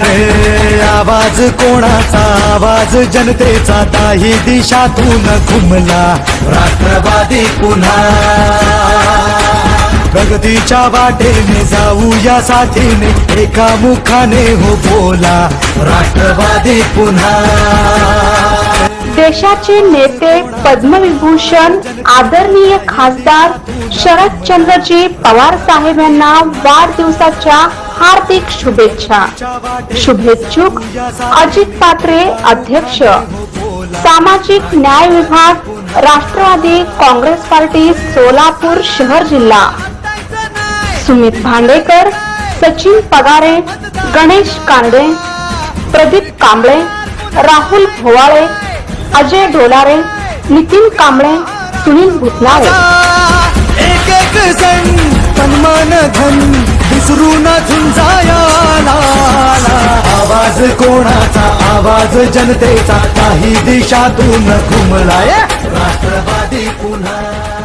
आवाज कोणाचा आवाज? जनतेचा ताही दिशातून घुमला. राष्ट्रवादी पुन्हा. प्रगतीच्या वाटेने जाऊ या साथीने एका मुखाने हो बोला. राष्ट्रवादी पुन्हा. देशाचे नेते पद्मविभूषण आदरणीय खासदार शरदचंद्रजी पवार साहेब यांना वाढदिवसाच्या हार्दिक शुभेच्छा. शुभेच्छुक अजित पात्रे अध्यक्ष. सामाजिक न्याय विभाग राष्ट्रवादी काँग्रेस पार्टी सोलापूर शहर जिल्हा. सुमित भांडेकर सचिन पगारे गणेश कानडे प्रदीप कांबळे राहुल भोवाळे अजय डोलारे नितीन कांबळे सुनील भुतनाळे. एक एक झुंजायाला आवाज कोणाचा? आवाज जनतेचा. काही दिशातून घुमलाय राष्ट्रवादी पुन्हा.